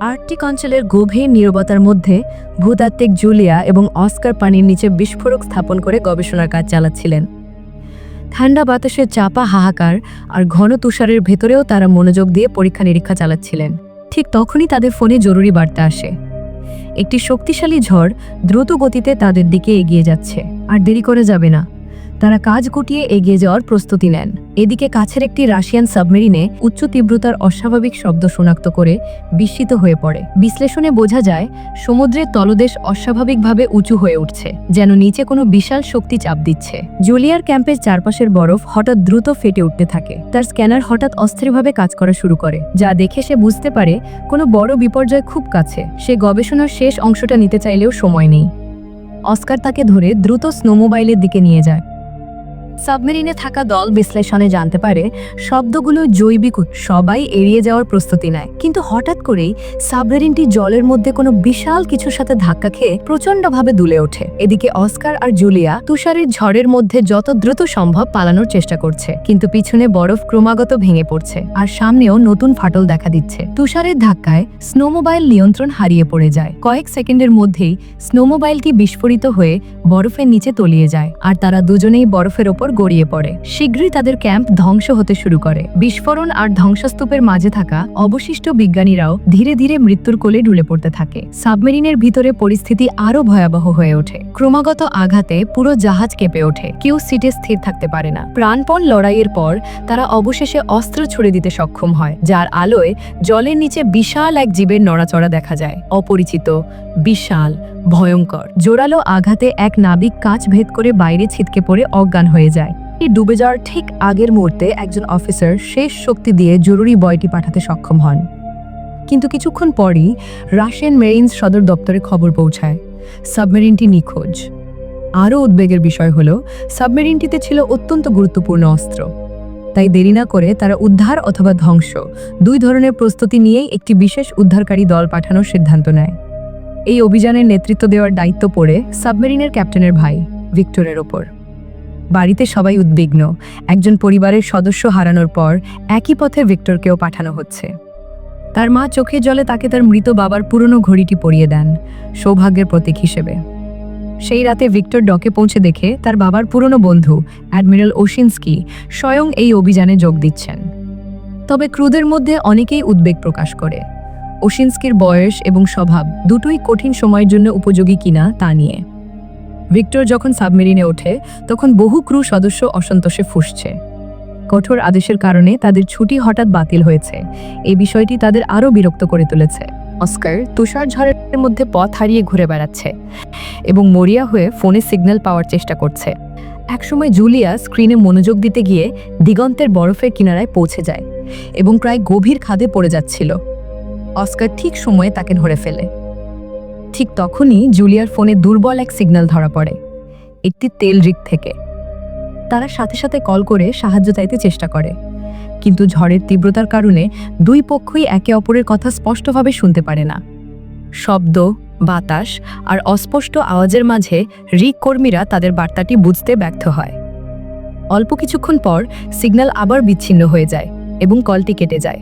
Arctic অঞ্চলের গভীর নীরবতার মধ্যে ভূতাত্ত্বিক জুলিয়া এবং অস্কার পানির নিচে বিস্ফোরক স্থাপন করে গবেষণার কাজ চালাচ্ছিলেন। ঠান্ডা বাতাসের চাপা হাহাকার আর ঘন তুষারের ভেতরেও তারা মনোযোগ দিয়ে পরীক্ষা নিরীক্ষা চালাচ্ছিলেন। ঠিক তখনই তাদের ফোনে জরুরি বার্তা আসে। একটি শক্তিশালী ঝড় দ্রুত গতিতে তাদের দিকে এগিয়ে যাচ্ছে, আর দেরি করে যাবে না। তারা কাজ গুটিয়ে এগিয়ে যাওয়ার প্রস্তুতি নেন। এদিকে কাছের একটি রাশিয়ান সাবমেরিনে উচ্চ তীব্রতার অস্বাভাবিক শব্দ শনাক্ত করে বিস্মিত হয়ে পড়ে। বিশ্লেষণে বোঝা যায়, সমুদ্রের তলদেশ অস্বাভাবিকভাবে উঁচু হয়ে উঠছে, যেন নিচে কোনো বিশাল শক্তি চাপ দিচ্ছে। জুলিয়ার ক্যাম্পের চারপাশের বরফ হঠাৎ দ্রুত ফেটে উঠতে থাকে। তার স্ক্যানার হঠাৎ অস্থিরভাবে কাজ করা শুরু করে, যা দেখে সে বুঝতে পারে কোনো বড় বিপর্যয় খুব কাছে। সে গবেষণার শেষ অংশটা নিতে চাইলেও সময় নেই। অস্কার তাকে ধরে দ্রুত স্নোমোবাইলের দিকে নিয়ে যায়। সাবমেরিনে থাকা দল বিশ্লেষণে জানতে পারে, শব্দগুলো জৈবিক। সবাই এড়িয়ে যাওয়ার প্রস্তুতি নেয়। কিন্তু হঠাৎ করেই সাবমেরিনটি জলের মধ্যে কোনো বিশাল কিছুর সাথে ধাক্কা খেয়ে প্রচণ্ডভাবে দুলে ওঠে। এদিকে অস্কার আর জুলিয়া তুষারের ঝড়ের মধ্যে যত দ্রুত সম্ভব পালানোর চেষ্টা করছে, কিন্তু পিছনে বরফ ক্রমাগত ভেঙে পড়ছে আর সামনেও নতুন ফাটল দেখা দিচ্ছে। তুষারের ধাক্কায় স্নোমোবাইল নিয়ন্ত্রণ হারিয়ে পড়ে যায়। কয়েক সেকেন্ডের মধ্যেই স্নোমোবাইলটি বিস্ফোরিত হয়ে বরফের নিচে তলিয়ে যায়, আর তারা দুজনেই বরফের ওপর গড়িয়ে পড়ে। শীঘ্রই তাদের ক্যাম্প ধ্বংস হতে শুরু করে। বিস্ফোরণ আর ধ্বংসস্তূপের মাঝে থাকা অবশিষ্ট বিজ্ঞানীরাও ধীরে ধীরে মৃত্যুর কোলে ঢুলে পড়তে থাকে। সাবমেরিনের ভিতরে পরিস্থিতি আরও ভয়াবহ হয়ে ওঠে। ক্রমাগত আঘাতে পুরো জাহাজ কেঁপে ওঠে। কেউ সিটে স্থির থাকতে পারে না। প্রাণপণ লড়াইয়ের পর তারা অবশেষে অস্ত্র ছুড়ে দিতে সক্ষম হয়, যার আলোয় জলের নিচে বিশাল এক জীবের নড়াচড়া দেখা যায়। অপরিচিত বিশাল, ভয়ঙ্কর। জোরালো আঘাতে এক নাবিক কাঁচ ভেদ করে বাইরে ছিটকে পড়ে অজ্ঞান হয়ে যায়। ডুবে যাওয়ার ঠিক আগের মুহূর্তে একজন অফিসার শেষ শক্তি দিয়ে জরুরি বয়টি পাঠাতে সক্ষম হন। কিন্তু কিছুক্ষণ পরই রাশিয়ান মেরিনস সদর দপ্তরে খবর পৌঁছায়। সাবমেরিনটি নিখোঁজ। আরও উদ্বেগের বিষয় হল, সাবমেরিনটিতে ছিল অত্যন্ত গুরুত্বপূর্ণ অস্ত্র। তাই দেরি না করে তারা উদ্ধার অথবা ধ্বংস, দুই ধরনের প্রস্তুতি নিয়েই একটি বিশেষ উদ্ধারকারী দল পাঠানোর সিদ্ধান্ত নেয়। এই অভিযানের নেতৃত্ব দেওয়ার দায়িত্ব পড়ে সাবমেরিনের ক্যাপ্টেনের ভাই, ভিক্টরের ওপর। বাড়িতে সবাই উদ্বিগ্ন। একজন পরিবারের সদস্য হারানোর পর একই পথে ভিক্টরকেও পাঠানো হচ্ছে। তার মা চোখে জলে তাকে তার মৃত বাবার পুরনো ঘড়িটি পরিয়ে দেন, সৌভাগ্যের প্রতীক হিসেবে। সেই রাতে ভিক্টর ডকে পৌঁছে দেখে তার বাবার পুরনো বন্ধু, অ্যাডমিরাল ওশিনস্কি, স্বয়ং এই অভিযানে যোগ দিচ্ছেন। তবে ক্রুদের মধ্যে অনেকেই উদ্বেগ প্রকাশ করে। ওশিনস্কির বয়স এবং স্বভাব দুটোই কঠিন সময়ের জন্য উপযোগী কিনা তা নিয়ে। ভিক্টর যখন সাবমেরিনে ওঠে, তখন বহু ক্রু সদস্য অসন্তোষে ফুসছে। কঠোর আদেশের কারণে তাদের ছুটি হঠাৎ বাতিল হয়েছে। এই বিষয়টি তাদের আরও বিরক্ত করে তুলেছে। অস্কার তুষার ঝড়ের মধ্যে পথ হারিয়ে ঘুরে বেড়াচ্ছে এবং মরিয়া হয়ে ফোনে সিগন্যাল পাওয়ার চেষ্টা করছে। একসময় জুলিয়া স্ক্রিনে মনোযোগ দিতে গিয়ে দিগন্তের বরফের কিনারায় পৌঁছে যায় এবং প্রায় গভীর খাদে পড়ে যাচ্ছিল। অস্কার ঠিক সময়ে তাকে ধরে ফেলে। ঠিক তখনই জুলিয়ার ফোনে দুর্বল এক সিগন্যাল ধরা পড়ে, একটি তেল রিক থেকে। তারা সাথে সাথে কল করে সাহায্য চাইতে চেষ্টা করে, কিন্তু ঝড়ের তীব্রতার কারণে দুই পক্ষই একে অপরের কথা স্পষ্টভাবে শুনতে পারে না। শব্দ, বাতাস আর অস্পষ্ট আওয়াজের মাঝে রিক কর্মীরা তাদের বার্তাটি বুঝতে ব্যর্থ হয়। অল্প কিছুক্ষণ পর সিগন্যাল আবার বিচ্ছিন্ন হয়ে যায় এবং কলটি কেটে যায়।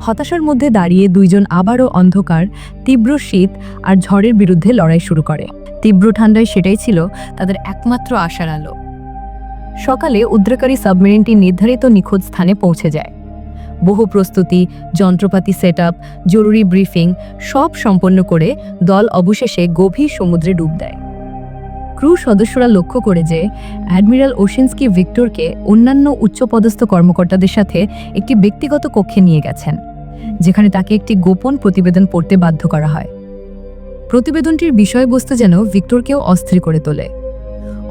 হতাশার মধ্যে দাঁড়িয়ে দুইজন আবারও অন্ধকার, তীব্র শীত আর ঝড়ের বিরুদ্ধে লড়াই শুরু করে। তীব্র ঠান্ডায় সেটাই ছিল তাদের একমাত্র আশার আলো। সকালে উদ্ধারকারী সাবমেরিনটি নির্ধারিত নিখোঁজ স্থানে পৌঁছে যায়। বহু প্রস্তুতি, যন্ত্রপাতি সেট জরুরি ব্রিফিং সব সম্পন্ন করে দল অবশেষে গভীর সমুদ্রে ডুব দেয়। ক্রু সদস্যরা লক্ষ্য করে যে অ্যাডমিরাল ওশিনস্কি ভিক্টরকে অন্যান্য উচ্চপদস্থ কর্মকর্তাদের সাথে একটি ব্যক্তিগত কক্ষে নিয়ে গেছেন, যেখানে তাকে একটি গোপন প্রতিবেদন পড়তে বাধ্য করা হয়। প্রতিবেদনটির বিষয়বস্তু যেন ভিক্টরকেও অস্থির করে তোলে।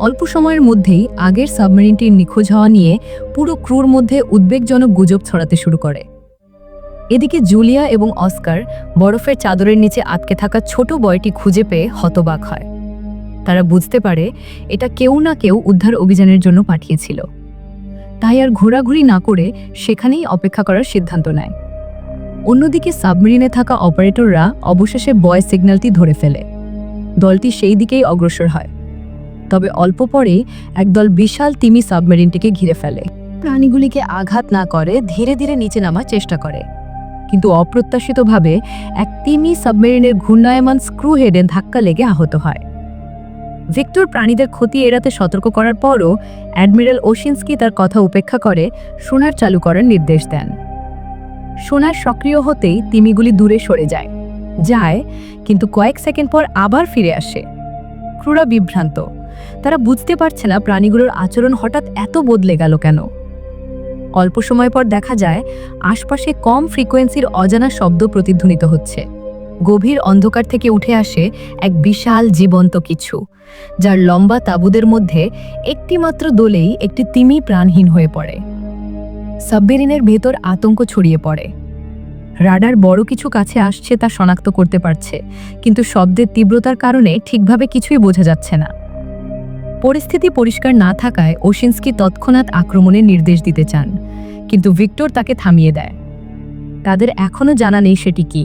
অল্প সময়ের মধ্যেই আগের সাবমেরিনটির নিখোঁজ হওয়া নিয়ে পুরো ক্রুর মধ্যে উদ্বেগজনক গুজব ছড়াতে শুরু করে। এদিকে জুলিয়া এবং অস্কার বরফের চাদরের নিচে আটকে থাকা ছোট বয়টি খুঁজে পেয়ে হতবাক হয়। তারা বুঝতে পারে এটা কেউ না কেউ উদ্ধার অভিযানের জন্য পাঠিয়েছিল। তাই আর ঘোরাঘুরি না করে সেখানেই অপেক্ষা করার সিদ্ধান্ত নেয়। অন্যদিকে সাবমেরিনে থাকা অপারেটররা অবশেষে বয় সিগন্যালটি ধরে ফেলে। দলটি সেই দিকেই অগ্রসর হয়। তবে অল্প পরেই একদল বিশাল তিমি সাবমেরিনটিকে ঘিরে ফেলে। প্রাণীগুলিকে আঘাত না করে ধীরে ধীরে নিচে নামার চেষ্টা করে। কিন্তু অপ্রত্যাশিতভাবে এক তিমি সাবমেরিনের ঘূর্ণায়মান স্ক্রু হেডে ধাক্কা লেগে আহত হয়। ভিক্টর প্রাণীদের ক্ষতি এড়াতে সতর্ক করার পরও অ্যাডমিরাল ওশিন্সকি তার কথা উপেক্ষা করে সোনার চালু করার নির্দেশ দেন। সোনার সক্রিয় হতেই তিমিগুলি দূরে সরে যায় যায়, কিন্তু কয়েক সেকেন্ড পর আবার ফিরে আসে। ক্রুরা বিভ্রান্ত, তারা বুঝতে পারছে না প্রাণীগুলোর আচরণ হঠাৎ এত বদলে গেল কেন। অল্প সময় পর দেখা যায়, আশপাশে কম ফ্রিকোয়েন্সির অজানা শব্দ প্রতিধ্বনিত হচ্ছে। গভীর অন্ধকার থেকে উঠে আসে এক বিশাল জীবন্ত কিছু, যার লম্বা তাঁবুদের মধ্যে একটিমাত্র দোলেই একটি তিমি প্রাণহীন হয়ে পড়ে। সাবমেরিনের ভেতর আতঙ্ক ছড়িয়ে পড়ে। রাডার বড় কিছু কাছে আসছে তা শনাক্ত করতে পারছে, কিন্তু শব্দের তীব্রতার কারণে ঠিকভাবে কিছুই বোঝা যাচ্ছে না। পরিস্থিতি পরিষ্কার না থাকায় ওশিন্সকি তৎক্ষণাৎ আক্রমণের নির্দেশ দিতে চান, কিন্তু ভিক্টর তাকে থামিয়ে দেয়। তাদের এখনও জানা নেই সেটি কি।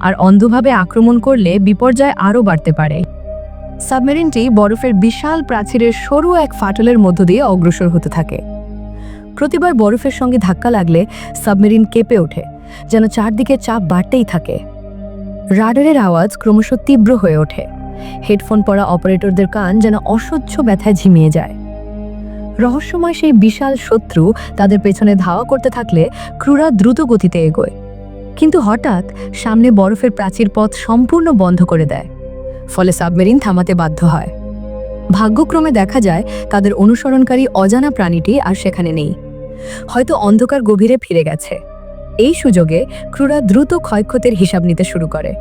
আর অন্ধভাবে আক্রমণ করলে বিপর্যয় আরও বাড়তে পারে। সাবমেরিনটি বরফের বিশাল প্রাচীরের সরু এক ফাটলের মধ্য দিয়ে অগ্রসর হতে থাকে। প্রতিবার বরফের সঙ্গে ধাক্কা লাগলে সাবমেরিন কেঁপে ওঠে, যেন চারদিকে চাপ বাড়তেই থাকে। রাডারের আওয়াজ ক্রমশ তীব্র হয়ে ওঠে। হেডফোন পরা অপারেটরদের কান যেন অসহ্য ব্যথায় ঝিমিয়ে যায়। রহস্যময় সেই বিশাল শত্রু তাদের পেছনে ধাওয়া করতে থাকলে ক্রুরা দ্রুত গতিতে এগোয়। কিন্তু হঠাৎ সামনে বরফের প্রাচীর পথ সম্পূর্ণ বন্ধ করে দেয়। ফলে সাবমেরিন থামাতে বাধ্য হয়। ভাগ্যক্রমে দেখা যায়, তাদের অনুসরণকারী অজানা প্রাণীটি আর সেখানে নেই। হয়তো অন্ধকার গভীরে ফিরে গেছে। এই সুযোগে ক্রুরা দ্রুত ক্ষয়ক্ষতির হিসাব নিতে শুরু করে।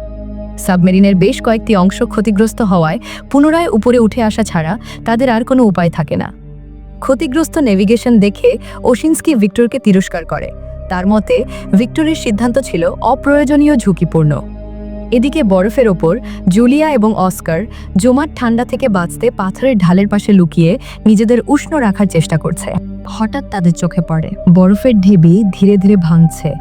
সাবমেরিনের বেশ কয়েকটি অংশ ক্ষতিগ্রস্ত হওয়ায় পুনরায় উপরে উঠে আসা ছাড়া তাদের আর কোনো উপায় থাকে না। ক্ষতিগ্রস্ত নেভিগেশন দেখে ওশিন্সকি ভিক্টরকে তিরস্কার করে। তার মতে, ভিক্টরির সিদ্ধান্ত ছিল অপ্রয়োজনীয় ঝুঁকিপূর্ণ। এদিকে বরফের ওপর জুলিয়া এবং অস্কার জমাট ঠান্ডা থেকে বাঁচতে পাথরের ঢালের পাশে লুকিয়ে নিজেদের উষ্ণ রাখার চেষ্টা করছে। হঠাৎ তাদের চোখে পড়ে। বরফের ঢেবি ধীরে ধীরে ভাঙছে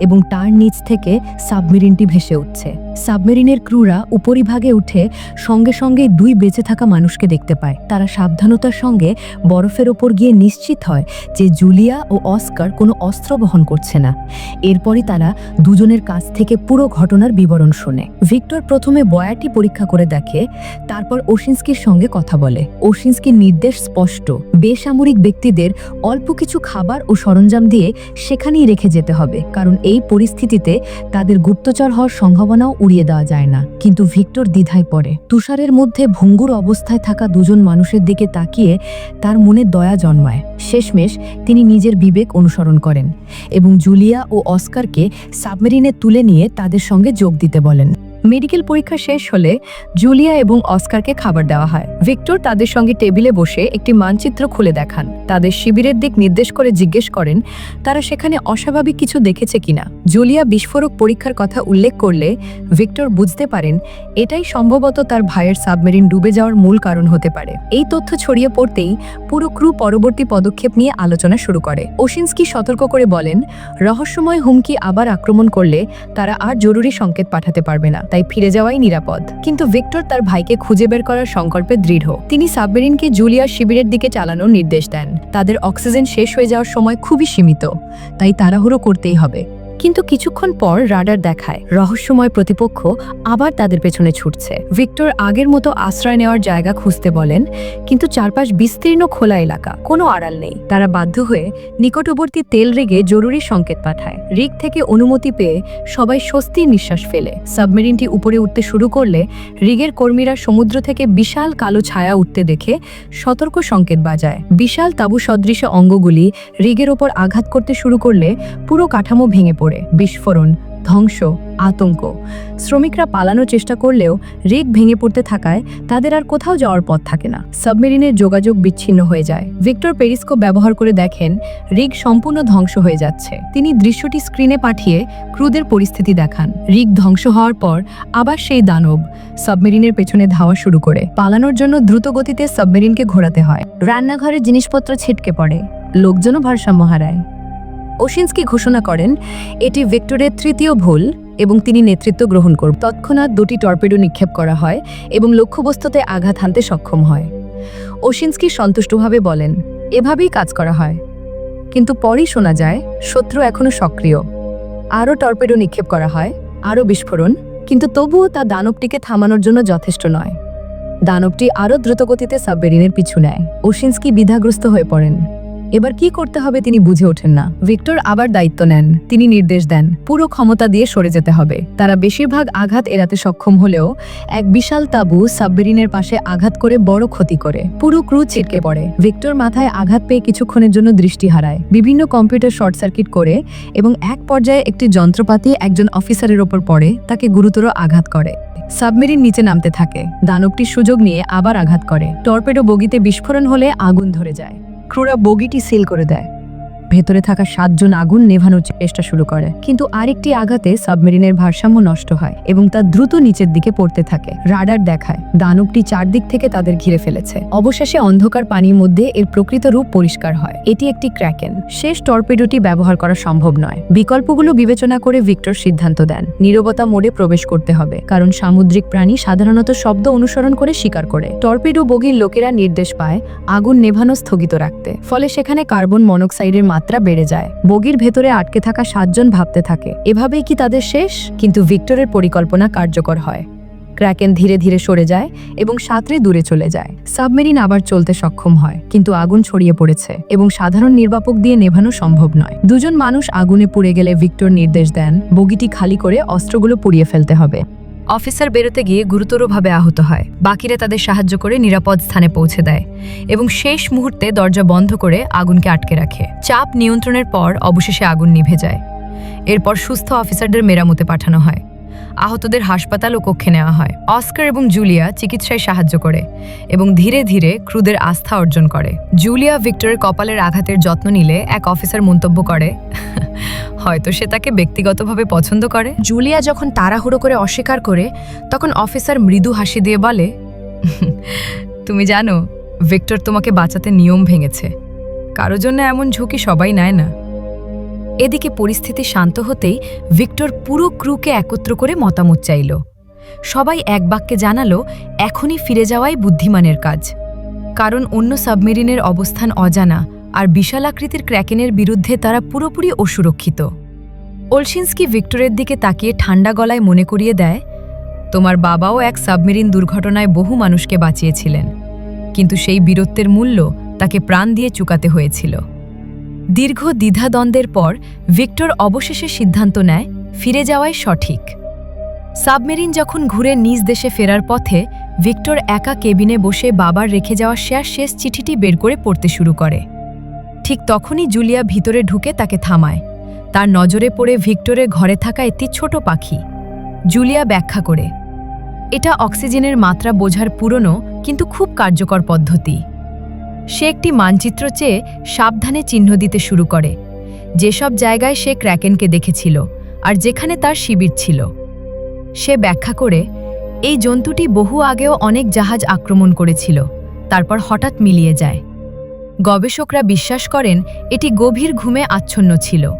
এবং তার নিচ থেকে সাবমেরিনটি ভেসে উঠছে। সাবমেরিনের ক্রুরা উপরিভাগে উঠে সঙ্গে সঙ্গে দুই বেঁচে থাকা মানুষকে দেখতে পায়। তারা সাবধানতার সঙ্গে বরফের ওপর গিয়ে নিশ্চিত হয় যে জুলিয়া ও অস্কার কোনো অস্ত্র বহন করছে না। এরপরই তারা দুজনের কাছ থেকে পুরো ঘটনার বিবরণ শোনে। ভিক্টর প্রথমে বয়াটি পরীক্ষা করে দেখে, তারপর ওশিন্সকির সঙ্গে কথা বলে। ওশিন্সকির নির্দেশ স্পষ্ট। বেসামরিক ব্যক্তিদের অল্প কিছু খাবার ও সরঞ্জাম দিয়ে সেখানেই রেখে যেতে হবে, কারণ এই পরিস্থিতিতে তাদের গুপ্তচর হওয়ার সম্ভাবনাও উড়িয়ে দেওয়া যায় না। কিন্তু ভিক্টর দ্বিধায় পড়ে। তুষারের মধ্যে ভঙ্গুর অবস্থায় থাকা দুজন মানুষের দিকে তাকিয়ে তার মনে দয়া জন্মায়। শেষমেশ তিনি নিজের বিবেক অনুসরণ করেন এবং জুলিয়া ও অস্কারকে সাবমেরিনে তুলে নিয়ে তাদের সঙ্গে যোগ দিতে বলেন। মেডিকেল পরীক্ষা শেষ হলে জুলিয়া এবং অস্কারকে খাবার দেওয়া হয়। ভিক্টর তাদের সঙ্গে টেবিলে বসে একটি মানচিত্র খুলে দেখান। তাদের শিবিরের দিক নির্দেশ করে জিজ্ঞেস করেন, তারা সেখানে অস্বাভাবিক কিছু দেখেছে কিনা? জুলিয়া বিস্ফোরক পরীক্ষার কথা উল্লেখ করলে ভিক্টর বুঝতে পারেন, এটাই সম্ভবত তার ভাইয়ের সাবমেরিন ডুবে যাওয়ার মূল কারণ হতে পারে। এই তথ্য ছড়িয়ে পড়তেই পুরো ক্রু পরবর্তী পদক্ষেপ নিয়ে আলোচনা শুরু করে। ওশিন্সকি সতর্ক করে বলেন, রহস্যময় হুমকি আবার আক্রমণ করলে তারা আর জরুরি সংকেত পাঠাতে পারবে না। তাই ফিরে যাওয়াই নিরাপদ। কিন্তু ভিক্টর তার ভাইকে খুঁজে বের করার সংকল্পে দৃঢ়। তিনি সাবমেরিনকে জুলিয়ার শিবিরের দিকে চালানোর নির্দেশ দেন। তাদের অক্সিজেন শেষ হয়ে যাওয়ার সময় খুবই সীমিত। তাই তাড়াহুড়ো করতেই হবে। কিন্তু কিছুক্ষণ পর রাডার দেখায়। রহস্যময় প্রতিপক্ষ আবার তাদের পেছনে ছুটছে। ভিক্টর আগের মতো আশ্রয় নেওয়ার জায়গা খুঁজতে বলেন, কিন্তু চারপাশ বিস্তীর্ণ খোলা এলাকা। কোনো আড়াল নেই। তারা বাধ্য হয়ে নিকটবর্তী তেল রেগে জরুরি সংকেত পাঠায়। রিগ থেকে অনুমতি পেয়ে সবাই স্বস্তির নিঃশ্বাস ফেলে। সাবমেরিনটি উপরে উঠতে শুরু করলে রিগের কর্মীরা সমুদ্র থেকে বিশাল কালো ছায়া উঠতে দেখে সতর্ক সংকেত বাজায়। বিশাল তাবু সদৃশ অঙ্গগুলি রিগের ওপর আঘাত করতে শুরু করলে পুরো কাঠামো ভেঙে পড়ে। বিস্ফোরণ, ধ্বংস, আতঙ্ক। শ্রমিকরা পালানোর চেষ্টা করলেও রিগ ভেঙে পড়তে থাকায় তাদের আর কোথাও যাওয়ার পথ থাকে না। সাবমেরিনের যোগাযোগ বিচ্ছিন্ন হয়ে যায়। ভিক্টর পেরিস্কোপ ব্যবহার করে দেখেন, রিগ সম্পূর্ণ ধ্বংস হয়ে যাচ্ছে। তিনি দৃশ্যটি স্ক্রিনে পাঠিয়ে ক্রুদের পরিস্থিতি দেখান। রিগ ধ্বংস হওয়ার পর আবার সেই দানব সাবমেরিনের পেছনে ধাওয়া শুরু করে। পালানোর জন্য দ্রুত গতিতে সাবমেরিনকে ঘোরাতে হয়। রান্নাঘরের জিনিসপত্র ছিটকে পড়ে। লোকজনও ভারসাম্য হারায়। ওশিন্সকি ঘোষণা করেন, এটি ভিক্টরের তৃতীয় ভুল এবং তিনি নেতৃত্ব গ্রহণ করব তৎক্ষণাৎ দুটি টর্পেডো নিক্ষেপ করা হয় এবং লক্ষ্যবস্তুতে আঘাত হানতে সক্ষম হয়। ওশিন্সকি সন্তুষ্টভাবে বলেন, এভাবেই কাজ করা হয়। কিন্তু পরই শোনা যায়, শত্রু এখনও সক্রিয়। আরও টর্পেডো নিক্ষেপ করা হয়, আরও বিস্ফোরণ, কিন্তু তবুও তা দানবটিকে থামানোর জন্য যথেষ্ট নয়। দানবটি আরও দ্রুতগতিতে সাবমেরিনের পিছু নেয়। ওশিন্সকি বিধাগ্রস্ত হয়ে পড়েন। এবার কি করতে হবে তিনি বুঝে ওঠেন না। ভিক্টর আবার দায়িত্ব নেন। তিনি নির্দেশ দেন, পুরো ক্ষমতা দিয়ে সরে যেতে হবে। তারা বেশিরভাগ আঘাত এড়াতে সক্ষম হলেও এক বিশাল তাবু সাবমেরিনের পাশে আঘাত করে বড় ক্ষতি করে। পুরো ক্রু ছিটকে পড়ে। ভিক্টর মাথায় আঘাত পেয়ে কিছুক্ষণের জন্য দৃষ্টি হারায়। বিভিন্ন কম্পিউটার শর্ট সার্কিট করে এবং এক পর্যায়ে একটি যন্ত্রপাতি একজন অফিসারের ওপর পড়ে, তাকে গুরুতর আঘাত করে। সাবমেরিন নিচে নামতে থাকে। দানবটি সুযোগ নিয়ে আবার আঘাত করে। টর্পেডো বগিতে বিস্ফোরণ হলে আগুন ধরে যায়। ক্রুরা বগিটি সিল করে দেয়। ভেতরে থাকা সাতজন আগুন নেভানোর চেষ্টা শুরু করে। কিন্তু আরেকটি আঘাতে সাবমেরিনের ভারসাম্য নষ্ট হয় এবং তা দ্রুত নিচের দিকে পড়তে থাকে। রাডার দেখায়, দানবটি চারদিক থেকে তাদের ঘিরে ফেলেছে। অবশেষে অন্ধকার পানির মধ্যে এর প্রকৃত রূপ পরিষ্কার হয়। এটি একটি ক্র্যাকেন। শেষ টর্পেডোটি ব্যবহার করা সম্ভব নয়। বিকল্পগুলো বিবেচনা করে ভিক্টর সিদ্ধান্ত দেন, নীরবতা মোডে প্রবেশ করতে হবে, কারণ সামুদ্রিক প্রাণী সাধারণত শব্দ অনুসরণ করে শিকার করে। টর্পেডো বগির লোকেরা নির্দেশ পায়, আগুন নেভানো স্থগিত রাখতে। ফলে সেখানে কার্বন মনোক্সাইডের মাত্রা বেড়ে যায়। বগির ভেতরে আটকে থাকা সাতজন ভাবতে থাকে, এভাবেই কি তাদের শেষ? কিন্তু ভিক্টরের পরিকল্পনা কার্যকর হয়। ক্র্যাকেন ধীরে ধীরে সরে যায় এবং সাঁতরে দূরে চলে যায়। সাবমেরিন আবার চলতে সক্ষম হয়, কিন্তু আগুন ছড়িয়ে পড়েছে এবং সাধারণ নির্বাপক দিয়ে নেভানো সম্ভব নয়। দুজন মানুষ আগুনে পুড়ে গেলে ভিক্টর নির্দেশ দেন, বগিটি খালি করে অস্ত্রগুলো পুড়িয়ে ফেলতে হবে। অফিসার বেরোতে গিয়ে গুরুতরভাবে আহত হয়। বাকিরা তাদের সাহায্য করে নিরাপদ স্থানে পৌঁছে দেয় এবং শেষ মুহূর্তে দরজা বন্ধ করে আগুনকে আটকে রাখে। চাপ নিয়ন্ত্রণের পর অবশেষে আগুন নিভে যায়। এরপর সুস্থ অফিসারদের মেরামতে পাঠানো হয়। আহতদের হাসপাতাল ও কক্ষে নেওয়া হয়। অস্কার এবং জুলিয়া চিকিৎসায় সাহায্য করে এবং ধীরে ধীরে ক্রুদের আস্থা অর্জন করে। জুলিয়া ভিক্টরের কপালের আঘাতের যত্ন নিলে এক অফিসার মন্তব্য করে হয়তো সে তাকে ব্যক্তিগতভাবে পছন্দ করে? জুলিয়া যখন তাড়াহুড়ো করে অস্বীকার করে তখন অফিসার মৃদু হাসি দিয়ে বলে তুমি জানো ভিক্টর তোমাকে বাঁচাতে নিয়ম ভেঙেছে। কারও জন্য এমন ঝুঁকি সবাই নেয় না। এদিকে পরিস্থিতি শান্ত হতেই ভিক্টর পুরো ক্রুকে একত্র করে মতামত চাইল। সবাই এক বাক্যে জানালো, এখনই ফিরে যাওয়াই বুদ্ধিমানের কাজ। কারণ অন্য সাবমেরিনের অবস্থান অজানা আর বিশাল আকৃতির ক্র্যাকেনের বিরুদ্ধে তারা পুরোপুরি অসুরক্ষিত। ওলসিন্সকি ভিক্টরের দিকে তাকিয়ে ঠান্ডা গলায় মনে করিয়ে দেয়, তোমার বাবাও এক সাবমেরিন দুর্ঘটনায় বহু মানুষকে বাঁচিয়েছিলেন, কিন্তু সেই বীরত্বের মূল্য তাকে প্রাণ দিয়ে চুকাতে হয়েছিল। দীর্ঘ দ্বিধাদ্বন্দ্বের পর ভিক্টর অবশেষে সিদ্ধান্ত নেয় ফিরে যাওয়াই সঠিক। সাবমেরিন যখন ঘুরে নিজ দেশে ফেরার পথে ভিক্টর একা কেবিনে বসে বাবার রেখে যাওয়া শেয়ার শেষ চিঠিটি বের করে পড়তে শুরু করে। ঠিক তখনই জুলিয়া ভিতরে ঢুকে তাকে থামায়। তার নজরে পড়ে ভিক্টরের ঘরে থাকা একটি ছোট পাখি। জুলিয়া ব্যাখ্যা করে, এটা অক্সিজেনের মাত্রা বোঝার পুরনো কিন্তু খুব কার্যকর পদ্ধতি। সে একটি মানচিত্র চেয়ে সাবধানে চিহ্ন দিতে শুরু করে। যেসব জায়গায় সে ক্র্যাকেনকে দেখেছিল আর যেখানে তার শিবির ছিল। সে ব্যাখ্যা করে, এই জন্তুটি বহু আগেও অনেক জাহাজ আক্রমণ করেছিল, তারপর হঠাৎ মিলিয়ে যায়। গবেষকরা বিশ্বাস করেন এটি গভীর ঘুমে আচ্ছন্ন ছিল।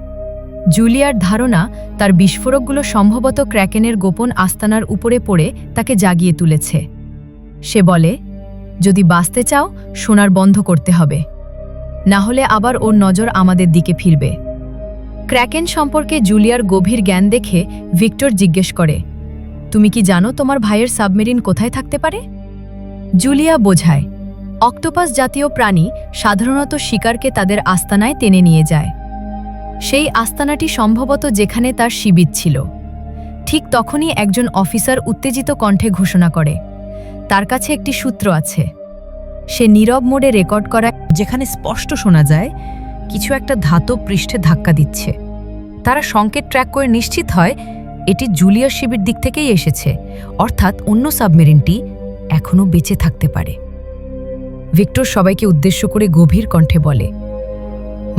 জুলিয়ার ধারণা তার বিস্ফোরকগুলো সম্ভবত ক্র্যাকেনের গোপন আস্তানার উপরে পড়ে তাকে জাগিয়ে তুলেছে। সে বলে যদি বাঁচতে চাও, সোনার বন্ধ করতে হবে। না হলে আবার ওর নজর আমাদের দিকে ফিরবে। ক্র্যাকেন সম্পর্কে জুলিয়ার গভীর জ্ঞান দেখে ভিক্টর জিজ্ঞেস করে, তুমি কি জানো তোমার ভাইয়ের সাবমেরিন কোথায় থাকতে পারে? জুলিয়া বোঝায়, অক্টোপাস জাতীয় প্রাণী সাধারণত শিকারকে তাদের আস্তানায় টেনে নিয়ে যায়। সেই আস্তানাটি সম্ভবত যেখানে তার শিবির ছিল। ঠিক তখনই একজন অফিসার উত্তেজিত কণ্ঠে ঘোষণা করে তার কাছে একটি সূত্র আছে। সে নীরব মোডে রেকর্ড করা, যেখানে স্পষ্ট শোনা যায়, কিছু একটা ধাতব পৃষ্ঠে ধাক্কা দিচ্ছে। তারা সংকেত ট্র্যাক করে নিশ্চিত হয়, এটি জুলিয়ার শিবির দিক থেকেই এসেছে, অর্থাৎ অন্য সাবমেরিনটি এখনও বেঁচে থাকতে পারে। ভিক্টর সবাইকে উদ্দেশ্য করে গভীর কণ্ঠে বলে,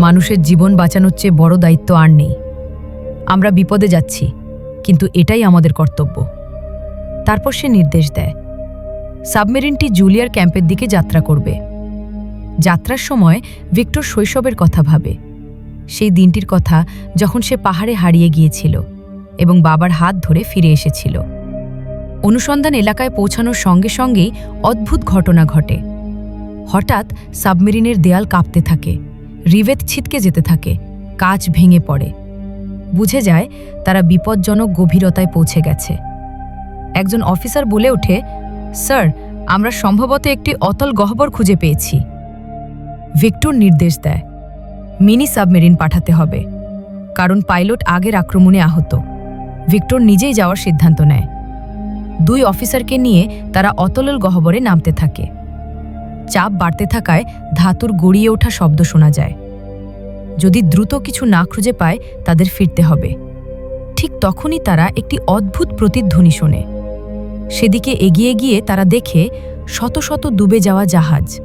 মানুষের জীবন বাঁচানোর চেয়ে বড় দায়িত্ব আর নেই। আমরা বিপদে যাচ্ছি, কিন্তু এটাই আমাদের কর্তব্য। তারপর সে নির্দেশ দেয় সাবমেরিনটি জুলিয়ার ক্যাম্পের দিকে যাত্রা করবে। যাত্রার সময় ভিক্টর শৈশবের কথা ভাবে। সেই দিনটির কথা যখন সে পাহাড়ে হারিয়ে গিয়েছিল এবং বাবার হাত ধরে ফিরে এসেছিল। অনুসন্ধান এলাকায় পৌঁছানোর সঙ্গে সঙ্গেই অদ্ভুত ঘটনা ঘটে। হঠাৎ সাবমেরিনের দেয়াল কাঁপতে থাকে রিভেত ছিটকে যেতে থাকে, কাচ ভেঙে পড়ে। বুঝে যায় তারা বিপজ্জনক গভীরতায় পৌঁছে গেছে। একজন অফিসার বলে ওঠে স্যার, আমরা সম্ভবত একটি অতল গহ্বর খুঁজে পেয়েছি। ভিক্টর নির্দেশ দেয়, মিনি সাবমেরিন পাঠাতে হবে, কারণ পাইলট আগের আক্রমণে আহত। ভিক্টর নিজেই যাওয়ার সিদ্ধান্ত নেয়। দুই অফিসারকে নিয়ে তারা অতলল গহ্বরে নামতে থাকে। চাপ বাড়তে থাকায় ধাতুর গড়িয়ে ওঠা শব্দ শোনা যায়। যদি দ্রুত কিছু না খুঁজে পায়, তাদের ফিরতে হবে। ঠিক তখনই তারা একটি অদ্ভুত প্রতিধ্বনি শোনে। সেদিকে এগিয়ে গিয়ে তারা দেখে শত শত ডুবে যাওয়া জাহাজ।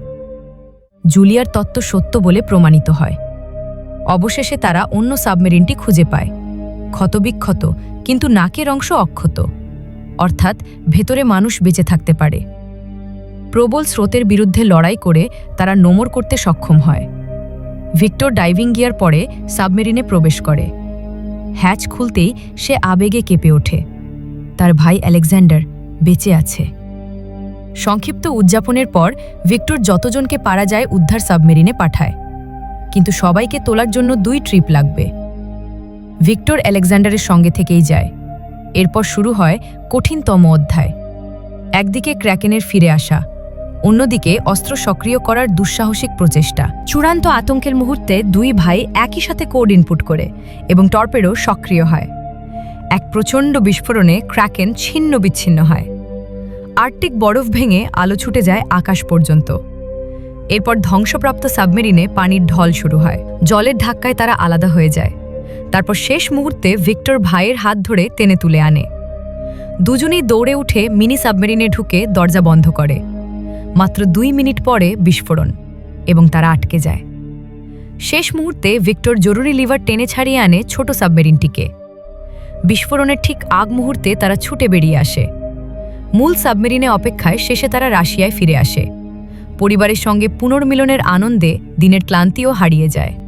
জুলিয়ার তত্ত্ব সত্য বলে প্রমাণিত হয়। অবশেষে তারা অন্য সাবমেরিনটি খুঁজে পায়। ক্ষতবিক্ষত, কিন্তু নাকের অংশ অক্ষত। অর্থাৎ ভেতরে মানুষ বেঁচে থাকতে পারে। প্রবল স্রোতের বিরুদ্ধে লড়াই করে তারা নোমর করতে সক্ষম হয়। ভিক্টর ডাইভিং গিয়ার পরে সাবমেরিনে প্রবেশ করে। হ্যাচ খুলতেই সে আবেগে কেঁপে ওঠে। তার ভাই আলেকজান্ডার বেঁচে আছে। সংক্ষিপ্ত উদযাপনের পর ভিক্টর যতজনকে পারা যায় উদ্ধার সাবমেরিনে পাঠায়। কিন্তু সবাইকে তোলার জন্য দুই ট্রিপ লাগবে। ভিক্টর অ্যালেকজান্ডারের সঙ্গে থেকেই যায়। এরপর শুরু হয় কঠিনতম অধ্যায়। একদিকে ক্র্যাকেনের ফিরে আসা, অন্যদিকে অস্ত্র সক্রিয় করার দুঃসাহসিক প্রচেষ্টা। চূড়ান্ত আতঙ্কের মুহূর্তে দুই ভাই একই সাথে কোড ইনপুট করে এবং টর্পেডো সক্রিয় হয়। এক প্রচণ্ড বিস্ফোরণে ক্র্যাকেন ছিন্ন বিচ্ছিন্ন হয়। আর্কটিক বরফ ভেঙে আলো ছুটে যায় আকাশ পর্যন্ত। এরপর ধ্বংসপ্রাপ্ত সাবমেরিনে পানির ঢল শুরু হয়। জলের ধাক্কায় তারা আলাদা হয়ে যায়। তারপর শেষ মুহূর্তে ভিক্টর ভাইয়ের হাত ধরে টেনে তুলে আনে। দুজনেই দৌড়ে উঠে মিনি সাবমেরিনে ঢুকে দরজা বন্ধ করে। মাত্র দুই মিনিট পরে বিস্ফোরণ এবং তারা আটকে যায়। শেষ মুহূর্তে ভিক্টর জরুরি লিভার টেনে ছাড়িয়ে আনে ছোট সাবমেরিনটিকে। বিস্ফোরণের ঠিক আগ মুহূর্তে তারা ছুটে বেরিয়ে আসে। মূল সাবমেরিনে অপেক্ষায় শেষে তারা রাশিয়ায় ফিরে আসে। পরিবারের সঙ্গে পুনর্মিলনের আনন্দে দিনের ক্লান্তিও হারিয়ে যায়।